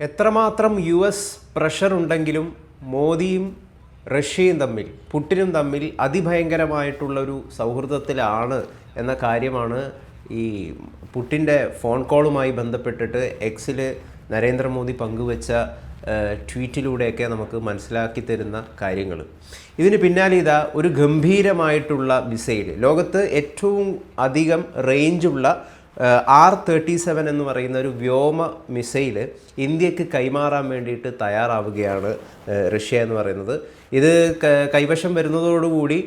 എത്രമാത്രം U S pressure ഉണ്ടെങ്കിലും മോദിയും റഷ്യയും തമ്മിൽ പുട്ടിനും തമ്മിൽ അതിഭയങ്കരമായിട്ടുള്ളൊരു സൗഹൃദത്തിലാണ് എന്ന കാര്യമാണ് ഈ പുട്ടിന്റെ ഫോൺ കോളുമായി ബന്ധപ്പെട്ടിട്ട് എക്സിൽ നരേന്ദ്രമോദി പങ്കുവച്ച ട്വീറ്റിലൂടെയൊക്കെ നമുക്ക് മനസ്സിലാക്കി തരുന്ന കാര്യങ്ങൾ ഇതിന് പിന്നാലെ ഇതാ ഒരു ഗംഭീരമായിട്ടുള്ള മിസൈൽ ലോകത്ത് ഏറ്റവും അധികം റേഞ്ചുള്ള ആർ തേർട്ടി സെവൻ എന്ന് പറയുന്ന ഒരു വ്യോമ മിസൈൽ ഇന്ത്യയ്ക്ക് കൈമാറാൻ വേണ്ടിയിട്ട് തയ്യാറാവുകയാണ് റഷ്യ എന്ന് പറയുന്നത്. ഇത് കൈവശം വരുന്നതോടുകൂടി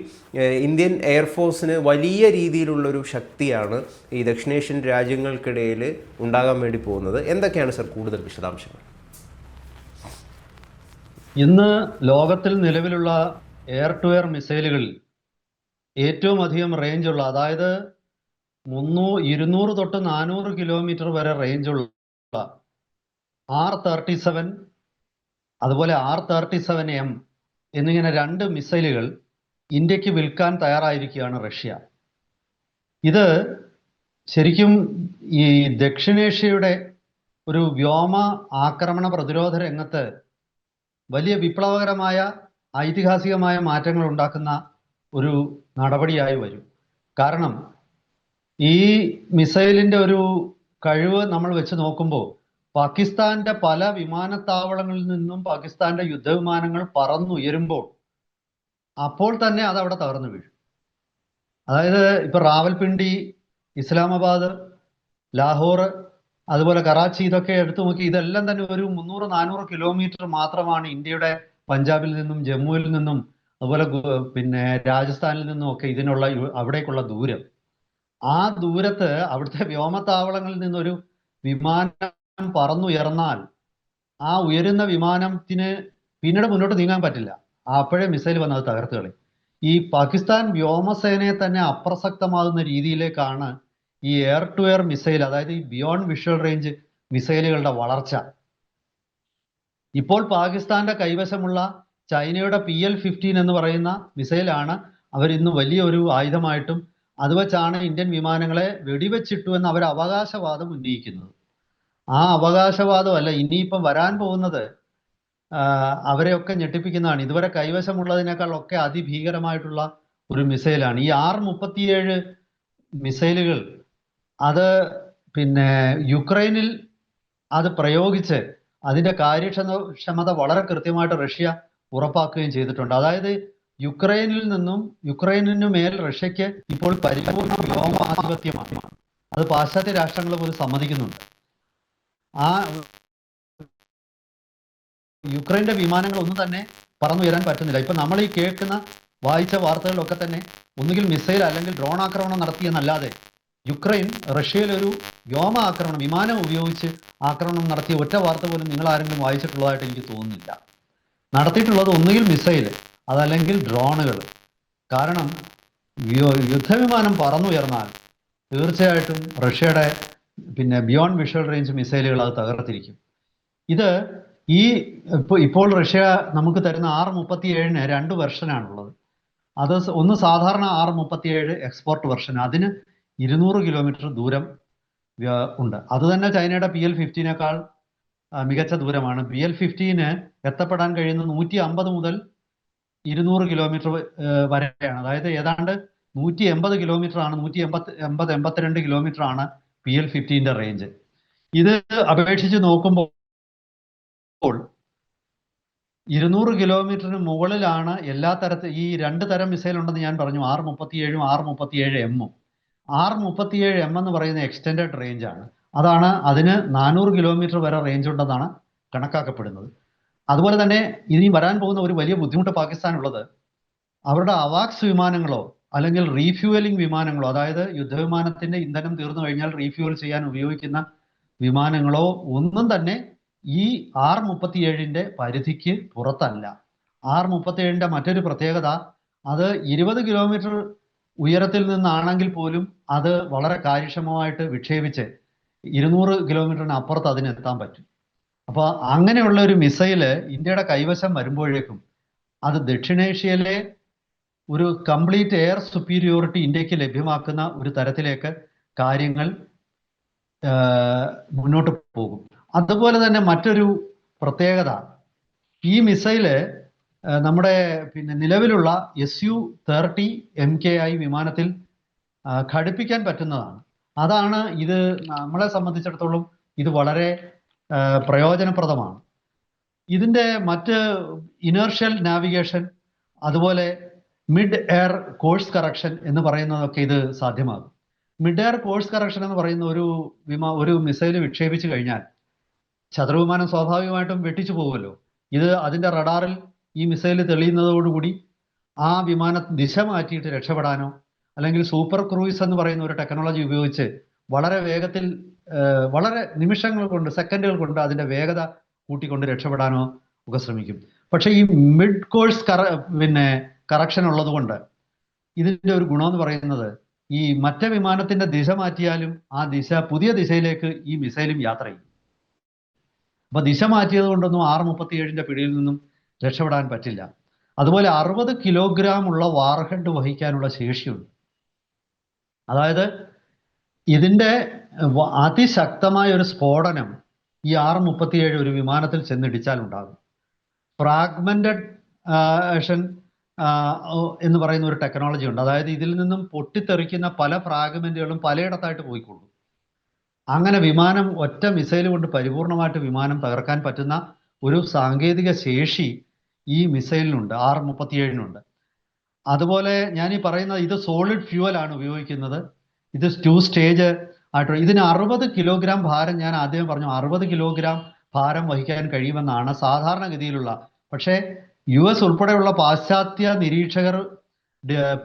ഇന്ത്യൻ എയർഫോഴ്സിന് വലിയ രീതിയിലുള്ളൊരു ശക്തിയാണ് ഈ ദക്ഷിണേഷ്യൻ രാജ്യങ്ങൾക്കിടയിൽ ഉണ്ടാകാൻ വേണ്ടി പോകുന്നത്. എന്തൊക്കെയാണ് സർ കൂടുതൽ വിശദാംശങ്ങൾ? ഇന്ന് ലോകത്തിൽ നിലവിലുള്ള എയർ ടു എയർ മിസൈലുകളിൽ ഏറ്റവും അധികം റേഞ്ചുള്ള അതായത് മുന്നൂ ഇരുന്നൂറ് തൊട്ട് നാനൂറ് കിലോമീറ്റർ വരെ റേഞ്ചുള്ള ആർ തേർട്ടി സെവൻ അതുപോലെ ആർ തേർട്ടി സെവൻ എം എന്നിങ്ങനെ രണ്ട് മിസൈലുകൾ ഇന്ത്യയ്ക്ക് വിൽക്കാൻ തയ്യാറായിരിക്കുകയാണ് റഷ്യ. ഇത് ശരിക്കും ഈ ദക്ഷിണേഷ്യയുടെ ഒരു വ്യോമ ആക്രമണ പ്രതിരോധ രംഗത്ത് വലിയ വിപ്ലവകരമായ ഐതിഹാസികമായ മാറ്റങ്ങൾ ഉണ്ടാക്കുന്ന ഒരു നടപടിയായി വരും. കാരണം ഈ മിസൈലിന്റെ ഒരു കഴിവ് നമ്മൾ വെച്ച് നോക്കുമ്പോൾ പാകിസ്ഥാന്റെ പല വിമാനത്താവളങ്ങളിൽ നിന്നും പാകിസ്ഥാന്റെ യുദ്ധവിമാനങ്ങൾ പറന്നുയരുമ്പോൾ അപ്പോൾ തന്നെ അത് അവിടെ തകർന്നു വീഴും. അതായത് ഇപ്പൊ റാവൽപിണ്ടി ഇസ്ലാമാബാദ് ലാഹോർ അതുപോലെ കറാച്ചി ഇതൊക്കെ എടുത്തു നോക്കി ഇതെല്ലാം തന്നെ ഒരു മുന്നൂറ് നാനൂറ് കിലോമീറ്റർ മാത്രമാണ് ഇന്ത്യയുടെ പഞ്ചാബിൽ നിന്നും ജമ്മുവിൽ നിന്നും അതുപോലെ പിന്നെ രാജസ്ഥാനിൽ നിന്നും ഒക്കെ ഇതിനുള്ള അവിടേക്കുള്ള ദൂരം. ആ ദൂരത്ത് അവിടുത്തെ വ്യോമത്താവളങ്ങളിൽ നിന്നൊരു വിമാനം പറന്നുയർന്നാൽ ആ ഉയരുന്ന വിമാനത്തിന് പിന്നീട് മുന്നോട്ട് നീങ്ങാൻ പറ്റില്ല. അപ്പോഴേ മിസൈൽ വന്നത് തകർത്ത് കളയും. ഈ പാകിസ്ഥാൻ വ്യോമസേനയെ തന്നെ അപ്രസക്തമാകുന്ന രീതിയിലേക്കാണ് ഈ എയർ ടു എയർ മിസൈൽ അതായത് ഈ ബിയോണ്ട് വിഷ്വൽ റേഞ്ച് മിസൈലുകളുടെ വളർച്ച. ഇപ്പോൾ പാകിസ്ഥാന്റെ കൈവശമുള്ള ചൈനയുടെ പി എൽ ഫിഫ്റ്റീൻ എന്ന് പറയുന്ന മിസൈലാണ് അവർ വലിയൊരു ആയുധമായിട്ടും അത് വെച്ചാണ് ഇന്ത്യൻ വിമാനങ്ങളെ വെടിവെച്ചിട്ടു എന്ന് അവർ അവകാശവാദം ഉന്നയിക്കുന്നത്. ആ അവകാശവാദമല്ല ഇനിയിപ്പം വരാൻ പോകുന്നത് അവരെയൊക്കെ ഞെട്ടിപ്പിക്കുന്നതാണ്. ഇതുവരെ കൈവശമുള്ളതിനേക്കാൾ ഒക്കെ അതിഭീകരമായിട്ടുള്ള ഒരു മിസൈലാണ്. ഈ ആർ മുപ്പത്തിയേഴ് മിസൈലുകൾ അത് പിന്നെ യുക്രൈനിൽ അത് പ്രയോഗിച്ച് അതിന്റെ കാര്യക്ഷമ ക്ഷമത വളരെ കൃത്യമായിട്ട് റഷ്യ ഉറപ്പാക്കുകയും ചെയ്തിട്ടുണ്ട്. അതായത് യുക്രൈനിൽ നിന്നും യുക്രൈനിനു മേൽ റഷ്യക്ക് ഇപ്പോൾ പരിപൂർണ വ്യോമാധിപത്യമാണ്. അത് പാശ്ചാത്യ രാഷ്ട്രങ്ങൾ പോലും സമ്മതിക്കുന്നുണ്ട്. ആ യുക്രൈന്റെ വിമാനങ്ങൾ ഒന്നും തന്നെ പറന്നുയരാൻ പറ്റുന്നില്ല. ഇപ്പൊ നമ്മൾ ഈ കേൾക്കുന്ന വായിച്ച വാർത്തകളിലൊക്കെ തന്നെ ഒന്നുകിൽ മിസൈൽ അല്ലെങ്കിൽ ഡ്രോൺ ആക്രമണം നടത്തിയെന്നല്ലാതെ യുക്രൈൻ റഷ്യയിൽ ഒരു വ്യോമ ആക്രമണം വിമാനം ഉപയോഗിച്ച് ആക്രമണം നടത്തിയ ഒറ്റ വാർത്ത പോലും നിങ്ങൾ ആരെങ്കിലും വായിച്ചിട്ടുള്ളതായിട്ട് എനിക്ക് തോന്നുന്നില്ല. നടത്തിയിട്ടുള്ളത് ഒന്നുകിൽ മിസൈൽ അതല്ലെങ്കിൽ ഡ്രോണുകൾ. കാരണം യുദ്ധവിമാനം പറന്നുയർന്നാൽ തീർച്ചയായിട്ടും റഷ്യയുടെ പിന്നെ ബിയോണ്ട് വിഷ്വൽ റേഞ്ച് മിസൈലുകൾ അത് തകർത്തിരിക്കും. ഇത് ഈ ഇപ്പോൾ ഇപ്പോൾ റഷ്യ നമുക്ക് തരുന്ന ആർ മുപ്പത്തി ഏഴിന് രണ്ട് വെർഷനാണുള്ളത്. അത് ഒന്ന് സാധാരണ ആർ മുപ്പത്തിയേഴ് എക്സ്പോർട്ട് വെർഷൻ. അതിന് ഇരുന്നൂറ് കിലോമീറ്റർ ദൂരം ഉണ്ട്. അത് തന്നെ ചൈനയുടെ പി എൽ ഫിഫ്റ്റീനേക്കാൾ മികച്ച ദൂരമാണ്. പി എൽ ഫിഫ്റ്റീന് എത്തപ്പെടാൻ കഴിയുന്ന നൂറ്റി അമ്പത് മുതൽ ഇരുന്നൂറ് കിലോമീറ്റർ വരെയാണ്. അതായത് ഏതാണ്ട് നൂറ്റി എൺപത് കിലോമീറ്റർ ആണ് നൂറ്റി എൺപത്തി എൺപത് എൺപത്തിരണ്ട് കിലോമീറ്റർ ആണ് പി എൽ ഫിഫ്റ്റീന്റെ റേഞ്ച് ഇത് അപേക്ഷിച്ച് നോക്കുമ്പോൾ ഇരുന്നൂറ് കിലോമീറ്ററിന് മുകളിലാണ് എല്ലാ തരത്തിൽ ഈ രണ്ട് തരം മിസൈൽ ഉണ്ടെന്ന് ഞാൻ പറഞ്ഞു ആർ മുപ്പത്തിയേഴും ആർ മുപ്പത്തിയേഴ് എമ്മും ആർ മുപ്പത്തിയേഴ് എം എന്ന് പറയുന്ന എക്സ്റ്റൻഡഡ് റേഞ്ച് ആണ്. അതാണ് അതിന് നാനൂറ് കിലോമീറ്റർ വരെ റേഞ്ച് ഉണ്ടെന്നാണ് കണക്കാക്കപ്പെടുന്നത്. അതുപോലെ തന്നെ ഇനി വരാൻ പോകുന്ന ഒരു വലിയ ബുദ്ധിമുട്ട് പാകിസ്ഥാനുള്ളത് അവരുടെ അവാക്സ് വിമാനങ്ങളോ അല്ലെങ്കിൽ റീഫ്യൂവലിംഗ് വിമാനങ്ങളോ അതായത് യുദ്ധവിമാനത്തിന്റെ ഇന്ധനം തീർന്നു കഴിഞ്ഞാൽ റീഫ്യൂവൽ ചെയ്യാൻ ഉപയോഗിക്കുന്ന വിമാനങ്ങളോ ഒന്നും തന്നെ ഈ ആർ മുപ്പത്തിയേഴിന്റെ പരിധിക്ക് പുറത്തല്ല. ആർ മുപ്പത്തിയേഴിന്റെ മറ്റൊരു പ്രത്യേകത അത് ഇരുപത് കിലോമീറ്റർ ഉയരത്തിൽ നിന്നാണെങ്കിൽ പോലും അത് വളരെ കാര്യക്ഷമമായിട്ട് വിക്ഷേപിച്ച് ഇരുന്നൂറ് കിലോമീറ്ററിന് അപ്പുറത്ത് അതിനെത്താൻ പറ്റും. അപ്പോൾ അങ്ങനെയുള്ള ഒരു മിസൈൽ ഇന്ത്യയുടെ കൈവശം വരുമ്പോഴേക്കും അത് ദക്ഷിണേഷ്യയിലെ ഒരു കംപ്ലീറ്റ് എയർ സുപ്പീരിയോറിറ്റി ഇന്ത്യയ്ക്ക് ലഭ്യമാക്കുന്ന ഒരു തരത്തിലേക്ക് കാര്യങ്ങൾ മുന്നോട്ട് പോകും. അതുപോലെ തന്നെ മറ്റൊരു പ്രത്യേകത ഈ മിസൈൽ നമ്മുടെ പിന്നെ നിലവിലുള്ള S U thirty M K I വിമാനത്തിൽ ഘടിപ്പിക്കാൻ പറ്റുന്നതാണ്. അതാണ് ഇത് നമ്മളെ സംബന്ധിച്ചിടത്തോളം ഇത് വളരെ പ്രയോജനപ്രദമാണ്. ഇതിന്റെ മറ്റ് ഇനേർഷ്യൽ നാവിഗേഷൻ അതുപോലെ മിഡ് എയർ കോഴ്സ് കറക്ഷൻ എന്ന് പറയുന്നതൊക്കെ ഇത് സാധ്യമാകും. മിഡ് എയർ കോഴ്സ് കറക്ഷൻ എന്ന് പറയുന്ന ഒരു വിമാ ഒരു മിസൈൽ വിക്ഷേപിച്ചു കഴിഞ്ഞാൽ ശത്രുവിമാനം സ്വാഭാവികമായിട്ടും വെട്ടിച്ചു പോകുമല്ലോ. ഇത് അതിന്റെ റഡാറിൽ ഈ മിസൈൽ തെളിയുന്നതോടുകൂടി ആ വിമാന ദിശ മാറ്റിയിട്ട് രക്ഷപ്പെടാനോ അല്ലെങ്കിൽ സൂപ്പർ ക്രൂയിസ് എന്ന് പറയുന്ന ഒരു ടെക്നോളജി ഉപയോഗിച്ച് വളരെ വേഗത്തിൽ വളരെ നിമിഷങ്ങൾ കൊണ്ട് സെക്കൻഡുകൾ കൊണ്ട് അതിന്റെ വേഗത കൂട്ടിക്കൊണ്ട് രക്ഷപ്പെടാനോ ഒക്കെ ശ്രമിക്കും. പക്ഷെ ഈ മിഡ് കോഴ്സ് കറ പിന്നെ കറക്ഷൻ ഉള്ളതുകൊണ്ട് ഇതിന്റെ ഒരു ഗുണമെന്ന് പറയുന്നത് ഈ മറ്റേ വിമാനത്തിന്റെ ദിശ മാറ്റിയാലും ആ ദിശ പുതിയ ദിശയിലേക്ക് ഈ മിസൈലും യാത്ര ചെയ്യും. അപ്പൊ ദിശ മാറ്റിയത് കൊണ്ടൊന്നും ആറ് മുപ്പത്തിയേഴിന്റെ പിടിയിൽ നിന്നും രക്ഷപ്പെടാൻ പറ്റില്ല. അതുപോലെ അറുപത് കിലോഗ്രാം ഉള്ള വാർഹെഡ് വഹിക്കാനുള്ള ശേഷിയുണ്ട്. അതായത് ഇതിന്റെ അതിശക്തമായ ഒരു സ്ഫോടനം ഈ ആറ് മുപ്പത്തിയേഴ് ഒരു വിമാനത്തിൽ ചെന്നിടിച്ചാൽ ഉണ്ടാകും ഫ്രാഗ്മെന്റഡ് എന്ന് പറയുന്ന ഒരു ടെക്നോളജി ഉണ്ട്. അതായത് ഇതിൽ നിന്നും പൊട്ടിത്തെറിക്കുന്ന പല ഫ്രാഗ്മെന്റുകളും പലയിടത്തായിട്ട് പോയിക്കൊള്ളും. അങ്ങനെ വിമാനം ഒറ്റ മിസൈൽ കൊണ്ട് പരിപൂർണമായിട്ട് വിമാനം തകർക്കാൻ പറ്റുന്ന ഒരു സാങ്കേതിക ശേഷി ഈ മിസൈലിനുണ്ട് ആർ മുപ്പത്തിയേഴിനുണ്ട്. അതുപോലെ ഞാൻ ഈ പറയുന്നത് ഇത് സോളിഡ് ഫ്യൂവൽ ആണ് ഉപയോഗിക്കുന്നത്. ഇത് ടു സ്റ്റേജ് ആയിട്ട് ഇതിന് അറുപത് കിലോഗ്രാം ഭാരം ഞാൻ ആദ്യം പറഞ്ഞു. അറുപത് കിലോഗ്രാം ഭാരം വഹിക്കാൻ കഴിയുമെന്നാണ് സാധാരണഗതിയിലുള്ള. പക്ഷേ യു എസ് ഉൾപ്പെടെയുള്ള പാശ്ചാത്യ നിരീക്ഷകർ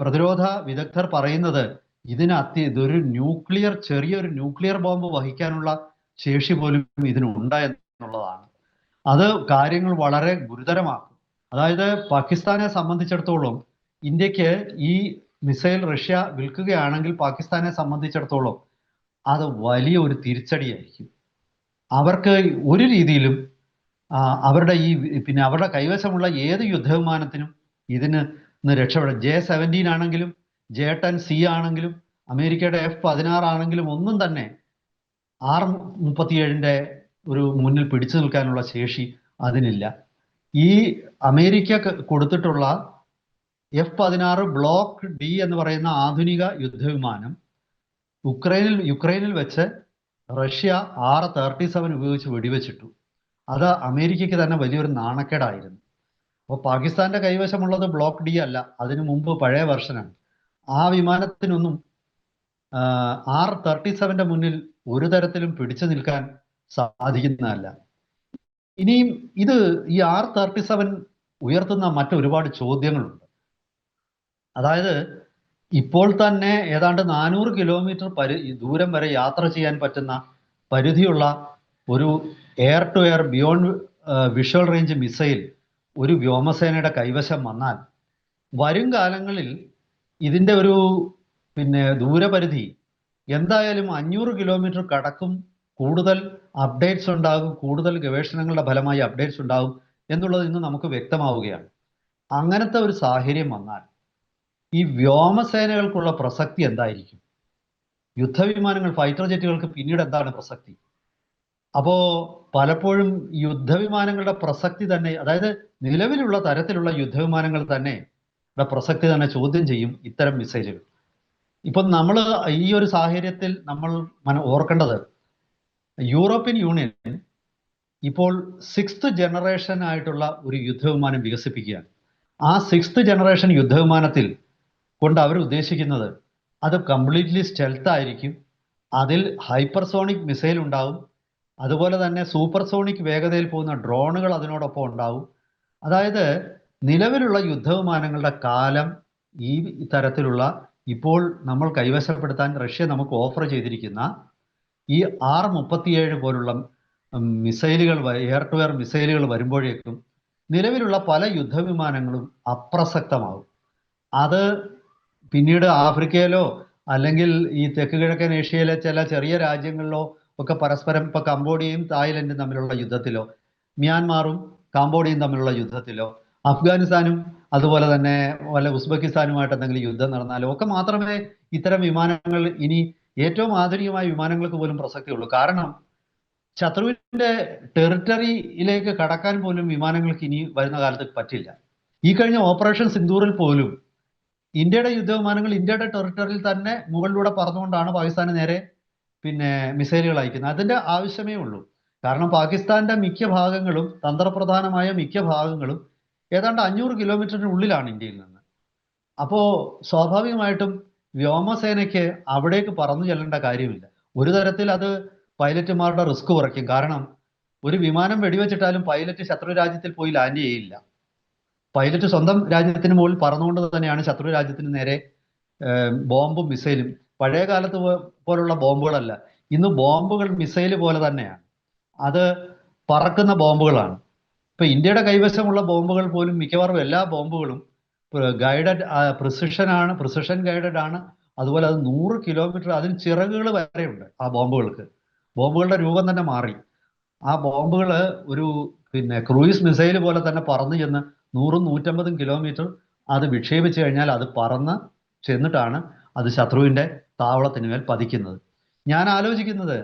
പ്രതിരോധ വിദഗ്ധർ പറയുന്നത് ഇതിന് അത്യ ഇതൊരു ന്യൂക്ലിയർ ചെറിയൊരു ന്യൂക്ലിയർ ബോംബ് വഹിക്കാനുള്ള ശേഷി പോലും ഇതിനുണ്ട് എന്നുള്ളതാണ്. അത് കാര്യങ്ങൾ വളരെ ഗുരുതരമാക്കും. അതായത് പാകിസ്ഥാനെ സംബന്ധിച്ചിടത്തോളം ഇന്ത്യയ്ക്ക് ഈ മിസൈൽ റഷ്യ വിൽക്കുകയാണെങ്കിൽ പാകിസ്ഥാനെ സംബന്ധിച്ചിടത്തോളം അത് വലിയ ഒരു തിരിച്ചടിയായിരിക്കും. അവർക്ക് ഒരു രീതിയിലും അവരുടെ ഈ പിന്നെ അവരുടെ കൈവശമുള്ള ഏത് യുദ്ധവിമാനത്തിനും ഇതിന് രക്ഷപ്പെടാം ജെ സെവന്റീൻ ആണെങ്കിലും ജെ ടെൻ സി ആണെങ്കിലും അമേരിക്കയുടെ എഫ് പതിനാറ് ആണെങ്കിലും ഒന്നും തന്നെ ആർ മുപ്പത്തിയേഴിന്റെ ഒരു മുന്നിൽ പിടിച്ചു നിൽക്കാനുള്ള ശേഷി അതിനില്ല. ഈ അമേരിക്ക കൊടുത്തിട്ടുള്ള എഫ് പതിനാറ് ബ്ലോക്ക് ഡി എന്ന് പറയുന്ന ആധുനിക യുദ്ധവിമാനം ഉക്രൈനിൽ യുക്രൈനിൽ വെച്ച് റഷ്യ ആർ തേർട്ടി സെവൻ ഉപയോഗിച്ച് വെടിവെച്ചിട്ടു. അത് അമേരിക്കയ്ക്ക് തന്നെ വലിയൊരു നാണക്കേടായിരുന്നു. അപ്പോൾ പാകിസ്ഥാന്റെ കൈവശമുള്ളത് ബ്ലോക്ക് ഡി അല്ല അതിനു മുമ്പ് പഴയ വെർഷനാണ്. ആ വിമാനത്തിനൊന്നും ആർ തേർട്ടി സെവന്റെ മുന്നിൽ ഒരു തരത്തിലും പിടിച്ചു നിൽക്കാൻ സാധിക്കുന്നതല്ല. ഇനിയും ഇത് ഈ ആർ തേർട്ടി സെവൻ ഉയർത്തുന്ന മറ്റൊരുപാട് ചോദ്യങ്ങളുണ്ട്. അതായത് ഇപ്പോൾ തന്നെ ഏതാണ്ട് നാനൂറ് കിലോമീറ്റർ പരി ദൂരം വരെ യാത്ര ചെയ്യാൻ പറ്റുന്ന പരിധിയുള്ള ഒരു air to air beyond visual range missile ഒരു വ്യോമസേനയുടെ കൈവശം വന്നാൽ വരും കാലങ്ങളിൽ ഇതിന്റെ ഒരു പിന്നെ ദൂരപരിധി എന്തായാലും അഞ്ഞൂറ് കിലോമീറ്റർ കടക്കും കൂടുതൽ അപ്ഡേറ്റ്സ് ഉണ്ടാകും കൂടുതൽ ഗവേഷണങ്ങളുടെ ഫലമായി അപ്ഡേറ്റ്സ് ഉണ്ടാകും എന്നുള്ളത് ഇന്ന് നമുക്ക് വ്യക്തമാവുകയാണ്. അങ്ങനത്തെ ഒരു സാഹചര്യം വന്നാൽ ഈ വ്യോമസേനകൾക്കുള്ള പ്രസക്തി എന്തായിരിക്കും? യുദ്ധവിമാനങ്ങൾ ഫൈറ്റർ ജെറ്റുകൾക്ക് പിന്നീട് എന്താണ് പ്രസക്തി? അപ്പോ പലപ്പോഴും യുദ്ധവിമാനങ്ങളുടെ പ്രസക്തി തന്നെ അതായത് നിലവിലുള്ള തരത്തിലുള്ള യുദ്ധവിമാനങ്ങൾ തന്നെ പ്രസക്തി തന്നെ ചോദ്യം ചെയ്യും ഇത്തരം മിസൈലുകൾ. ഇപ്പം നമ്മൾ ഈ ഒരു സാഹചര്യത്തിൽ നമ്മൾ ഓർക്കേണ്ടത് യൂറോപ്യൻ യൂണിയൻ ഇപ്പോൾ സിക്സ്ത് ജനറേഷൻ ആയിട്ടുള്ള ഒരു യുദ്ധവിമാനം വികസിപ്പിക്കുകയാണ്. ആ സിക്സ്ത് ജനറേഷൻ യുദ്ധവിമാനത്തിൽ കൊണ്ട് അവർ ഉദ്ദേശിക്കുന്നത് അത് കംപ്ലീറ്റ്ലി സ്റ്റെൽത്ത് ആയിരിക്കും. അതിൽ ഹൈപ്പർസോണിക് മിസൈൽ ഉണ്ടാവും. അതുപോലെ തന്നെ സൂപ്പർസോണിക് വേഗതയിൽ പോകുന്ന ഡ്രോണുകൾ അതിനോടൊപ്പം ഉണ്ടാവും. അതായത് നിലവിലുള്ള യുദ്ധവിമാനങ്ങളുടെ കാലം ഈ തരത്തിലുള്ള ഇപ്പോൾ നമ്മൾ കൈവശപ്പെടുത്താൻ റഷ്യ നമുക്ക് ഓഫർ ചെയ്തിരിക്കുന്ന ഈ ആർ മുപ്പത്തിയേഴ് പോലുള്ള മിസൈലുകൾ എയർ ടു എയർ മിസൈലുകൾ വരുമ്പോഴേക്കും നിലവിലുള്ള പല യുദ്ധവിമാനങ്ങളും അപ്രസക്തമാവും അത് പിന്നീട് ആഫ്രിക്കയിലോ അല്ലെങ്കിൽ ഈ തെക്ക് കിഴക്കൻ ഏഷ്യയിലെ ചില ചെറിയ രാജ്യങ്ങളിലോ ഒക്കെ പരസ്പരം ഇപ്പൊ കംബോഡിയയും തായ്ലൻഡും തമ്മിലുള്ള യുദ്ധത്തിലോ മ്യാൻമാറും കാംബോഡിയയും തമ്മിലുള്ള യുദ്ധത്തിലോ അഫ്ഗാനിസ്ഥാനും അതുപോലെ തന്നെ വല്ല ഉസ്ബെക്കിസ്ഥാനുമായിട്ട് എന്തെങ്കിലും യുദ്ധം നടന്നാലോ ഒക്കെ മാത്രമേ ഇത്തരം വിമാനങ്ങൾ ഇനി ഏറ്റവും ആധുനികമായ വിമാനങ്ങൾക്ക് പോലും പ്രസക്തിയുള്ളൂ. കാരണം ശത്രുവിന്റെ ടെറിട്ടറിയിലേക്ക് കടക്കാൻ പോലും വിമാനങ്ങൾക്ക് ഇനി വരുന്ന കാലത്ത് പറ്റില്ല. ഈ കഴിഞ്ഞ ഓപ്പറേഷൻ സിന്ദൂറിൽ പോലും ഇന്ത്യയുടെ യുദ്ധവിമാനങ്ങൾ ഇന്ത്യയുടെ ടെറിട്ടറിയിൽ തന്നെ മുകളിലൂടെ പറന്നുകൊണ്ടാണ് പാകിസ്ഥാന് നേരെ പിന്നെ മിസൈലുകൾ അയക്കുന്നത്. അതിന്റെ ആവശ്യമേ ഉള്ളൂ. കാരണം പാകിസ്ഥാന്റെ മിക്ക ഭാഗങ്ങളും തന്ത്രപ്രധാനമായ മിക്ക ഭാഗങ്ങളും ഏതാണ്ട് അഞ്ഞൂറ് കിലോമീറ്ററിന് ഉള്ളിലാണ് ഇന്ത്യയിൽ നിന്ന്. അപ്പോ സ്വാഭാവികമായിട്ടും വ്യോമസേനയ്ക്ക് അവിടേക്ക് പറന്നു ചെല്ലേണ്ട കാര്യമില്ല. ഒരു തരത്തിൽ അത് പൈലറ്റുമാരുടെ റിസ്ക് കുറയ്ക്കും. കാരണം ഒരു വിമാനം വെടിവെച്ചിട്ടാലും പൈലറ്റ് ശത്രു രാജ്യത്തിൽ പോയി ലാൻഡ് ചെയ്യില്ല. പൈലറ്റ് സ്വന്തം രാജ്യത്തിന് മുകളിൽ പറന്നുകൊണ്ട് തന്നെയാണ് ശത്രു രാജ്യത്തിന് നേരെ ബോംബും മിസൈലും. പഴയ കാലത്ത് പോലുള്ള ബോംബുകളല്ല. ഇന്ന് ബോംബുകൾ മിസൈൽ പോലെ തന്നെയാണ്. അത് പറക്കുന്ന ബോംബുകളാണ്. ഇപ്പൊ ഇന്ത്യയുടെ കൈവശമുള്ള ബോംബുകൾ പോലും മിക്കവാറും എല്ലാ ബോംബുകളും ഗൈഡഡ് പ്രിസിഷൻ ആണ് പ്രിസിഷൻ ഗൈഡഡ് ആണ് അതുപോലെ അത് നൂറ് കിലോമീറ്റർ അതിന് ചിറകുകൾ വരെയുണ്ട് ആ ബോംബുകൾക്ക്. ബോംബുകളുടെ രൂപം തന്നെ മാറി. ആ ബോംബുകൾ ഒരു പിന്നെ ക്രൂയിസ് മിസൈൽ പോലെ തന്നെ പറന്നു ചെന്ന് നൂറും നൂറ്റമ്പതും കിലോമീറ്റർ അത് വിക്ഷേപിച്ചു കഴിഞ്ഞാൽ അത് പറന്ന് ചെന്നിട്ടാണ് അത് ശത്രുവിന്റെ താവളത്തിന് മേൽ പതിക്കുന്നത്. ഞാൻ ആലോചിക്കുന്നത്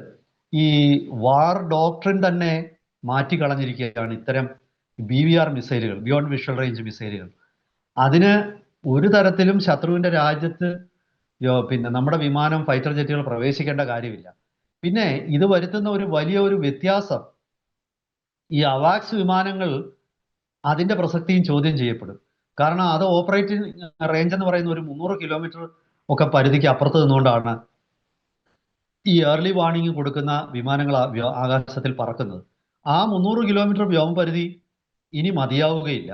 ഈ വാർ ഡോക്ടറിൻ തന്നെ മാറ്റിക്കളഞ്ഞിരിക്കുകയാണ് ഇത്തരം ബി വി ആർ മിസൈലുകൾ ബിയോണ്ട് വിഷ്വൽ റേഞ്ച് മിസൈലുകൾ അതിന് ഒരു തരത്തിലും ശത്രുവിന്റെ രാജ്യത്ത് പിന്നെ നമ്മുടെ വിമാനം ഫൈറ്റർ ജെറ്റുകൾ പ്രവേശിക്കേണ്ട കാര്യമില്ല. പിന്നെ ഇത് വരുത്തുന്ന ഒരു വലിയ ഒരു വ്യത്യാസം ഈ അവാക്സ് വിമാനങ്ങൾ അതിന്റെ പ്രസക്തിയും ചോദ്യം ചെയ്യപ്പെടും. കാരണം അത് ഓപ്പറേറ്റിംഗ് റേഞ്ച് എന്ന് പറയുന്ന ഒരു മുന്നൂറ് കിലോമീറ്റർ ഒക്കെ പരിധിക്ക് അപ്പുറത്ത് നിന്നുകൊണ്ടാണ് ഈ ഏർലി വാർണിംഗ് കൊടുക്കുന്ന വിമാനങ്ങൾ ആകാശത്തിൽ പറക്കുന്നത്. ആ മുന്നൂറ് കിലോമീറ്റർ വ്യോമപരിധി ഇനി മതിയാവുകയില്ല.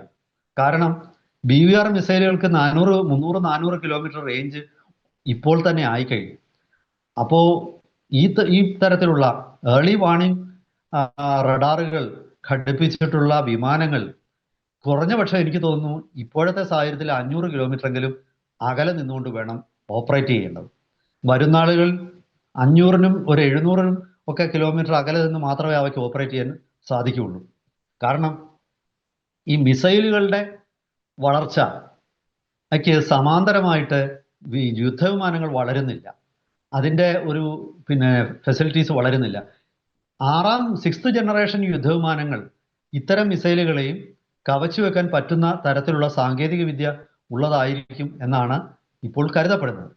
കാരണം ബി വി ആർ മിസൈലുകൾക്ക് നാനൂറ് മുന്നൂറ് നാനൂറ് കിലോമീറ്റർ റേഞ്ച് ഇപ്പോൾ തന്നെ ആയിക്കഴിഞ്ഞു. അപ്പോ ഈ ഈ തരത്തിലുള്ള ഏർലി വാർണിംഗ് റഡാറുകൾ ഘടിപ്പിച്ചിട്ടുള്ള വിമാനങ്ങൾ കുറഞ്ഞ പക്ഷം എനിക്ക് തോന്നുന്നു ഇപ്പോഴത്തെ സാഹചര്യത്തിൽ അഞ്ഞൂറ് കിലോമീറ്റർ എങ്കിലും അകലെ നിന്നുകൊണ്ട് വേണം ഓപ്പറേറ്റ് ചെയ്യേണ്ടത്. വരുന്ന ആളുകൾ അഞ്ഞൂറിനും ഒരു എഴുന്നൂറിനും ഒക്കെ കിലോമീറ്റർ അകലെ നിന്ന് മാത്രമേ അവയ്ക്ക് ഓപ്പറേറ്റ് ചെയ്യാൻ സാധിക്കുകയുള്ളൂ. കാരണം ഈ മിസൈലുകളുടെ വളർച്ച അയ്ക്ക് സമാന്തരമായിട്ട് യുദ്ധവിമാനങ്ങൾ വളരുന്നില്ല. അതിന്റെ ഒരു പിന്നെ ഫെസിലിറ്റീസ് വളരുന്നില്ല. ആറാം സിക്സ്ത് ജനറേഷൻ യുദ്ധവിമാനങ്ങൾ ഇത്തരം മിസൈലുകളെയും കവച്ചു വെക്കാൻ പറ്റുന്ന തരത്തിലുള്ള സാങ്കേതിക വിദ്യ ഉള്ളതായിരിക്കും എന്നാണ് ഇപ്പോൾ കരുതപ്പെടുന്നത്.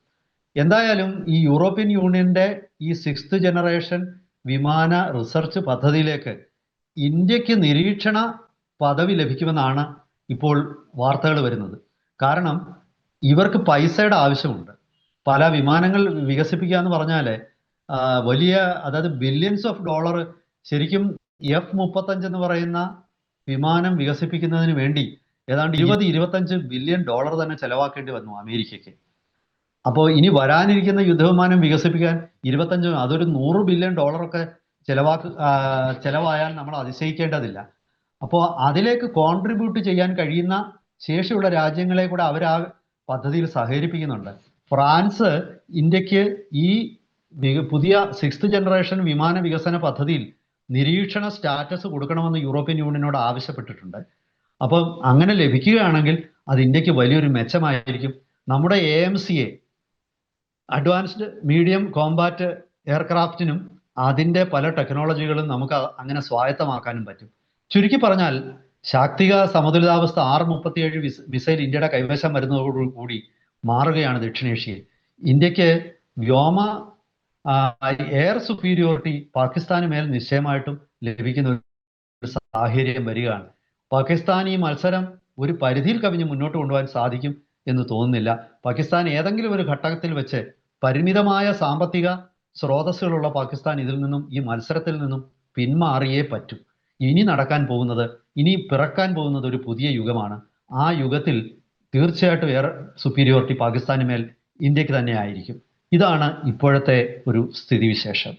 എന്തായാലും ഈ യൂറോപ്യൻ യൂണിയന്റെ ഈ സിക്സ്ത് ജനറേഷൻ വിമാന റിസർച്ച് പദ്ധതിയിലേക്ക് ഇന്ത്യയ്ക്ക് നിരീക്ഷണ പദവി ലഭിക്കുമെന്നാണ് ഇപ്പോൾ വാർത്തകൾ വരുന്നത്. കാരണം ഇവർക്ക് പൈസയുടെ ആവശ്യമുണ്ട്. പല വിമാനങ്ങൾ വികസിപ്പിക്കുക എന്ന് പറഞ്ഞാൽ വലിയ അതായത് ബില്യൺസ് ഓഫ് ഡോളർ ശരിക്കും എഫ് മുപ്പത്തഞ്ച് എന്ന് പറയുന്ന വിമാനം വികസിപ്പിക്കുന്നതിന് വേണ്ടി ഏതാണ്ട് ഇരുപത് ഇരുപത്തഞ്ച് ബില്യൺ ഡോളർ തന്നെ ചെലവാക്കേണ്ടി വന്നു അമേരിക്കയ്ക്ക്. അപ്പോൾ ഇനി വരാനിരിക്കുന്ന യുദ്ധവിമാനം വികസിപ്പിക്കാൻ ഇരുപത്തഞ്ച് അതൊരു നൂറ് ബില്യൺ ഡോളറൊക്കെ ചെലവാക്ക് ചെലവായാൽ നമ്മൾ അതിശയിക്കേണ്ടതില്ല. അപ്പോൾ അതിലേക്ക് കോൺട്രിബ്യൂട്ട് ചെയ്യാൻ കഴിയുന്ന ശേഷിയുള്ള രാജ്യങ്ങളെ കൂടെ അവർ ആ പദ്ധതിയിൽ സഹകരിപ്പിക്കുന്നുണ്ട്. ഫ്രാൻസ് ഇന്ത്യയ്ക്ക് ഈ പുതിയ സിക്സ്ത് ജനറേഷൻ വിമാന വികസന പദ്ധതിയിൽ നിരീക്ഷണ സ്റ്റാറ്റസ് കൊടുക്കണമെന്ന് യൂറോപ്യൻ യൂണിയനോട് ആവശ്യപ്പെട്ടിട്ടുണ്ട്. അപ്പം അങ്ങനെ ലഭിക്കുകയാണെങ്കിൽ അത് ഇന്ത്യയ്ക്ക് വലിയൊരു മെച്ചമായിരിക്കും. നമ്മുടെ A M C A advanced medium combat എയർക്രാഫ്റ്റിനും അതിന്റെ പല ടെക്നോളജികളും നമുക്ക് അങ്ങനെ സ്വായത്തമാക്കാനും പറ്റും. ചുരുക്കി പറഞ്ഞാൽ ശാക്തിക സമതുലിതാവസ്ഥ ആറ് മുപ്പത്തിയേഴ് മിസൈൽ ഇന്ത്യയുടെ കൈവശം വരുന്നതോടുകൂടി മാറുകയാണ് ദക്ഷിണേഷ്യയിൽ. ഇന്ത്യയ്ക്ക് വ്യോമ എയർ സുപ്പീരിയോറിറ്റി പാകിസ്ഥാന് മേൽ നിശ്ചയമായിട്ടും ലഭിക്കുന്ന ഒരു സാഹചര്യം വരികയാണ്. പാകിസ്ഥാൻ ഈ മത്സരം ഒരു പരിധിയിൽ കവിഞ്ഞ് മുന്നോട്ട് കൊണ്ടുപോകാൻ സാധിക്കും എന്ന് തോന്നുന്നില്ല. പാകിസ്ഥാൻ ഏതെങ്കിലും ഒരു ഘട്ടത്തിൽ വെച്ച് പരിമിതമായ സാമ്പത്തിക സ്രോതസ്സുകളുള്ള പാകിസ്ഥാൻ ഇതിൽ നിന്നും ഈ മത്സരത്തിൽ നിന്നും പിന്മാറിയേ പറ്റൂ. ഇനി നടക്കാൻ പോകുന്നത് ഇനി പിറക്കാൻ പോകുന്നത് ഒരു പുതിയ യുഗമാണ്. ആ യുഗത്തിൽ തീർച്ചയായിട്ടും എയർ സുപ്പീരിയോറിറ്റി പാകിസ്ഥാന് മേൽ ഇന്ത്യയ്ക്ക് തന്നെ ആയിരിക്കും. ഇതാണ് ഇപ്പോഴത്തെ ഒരു സ്ഥിതിവിശേഷം.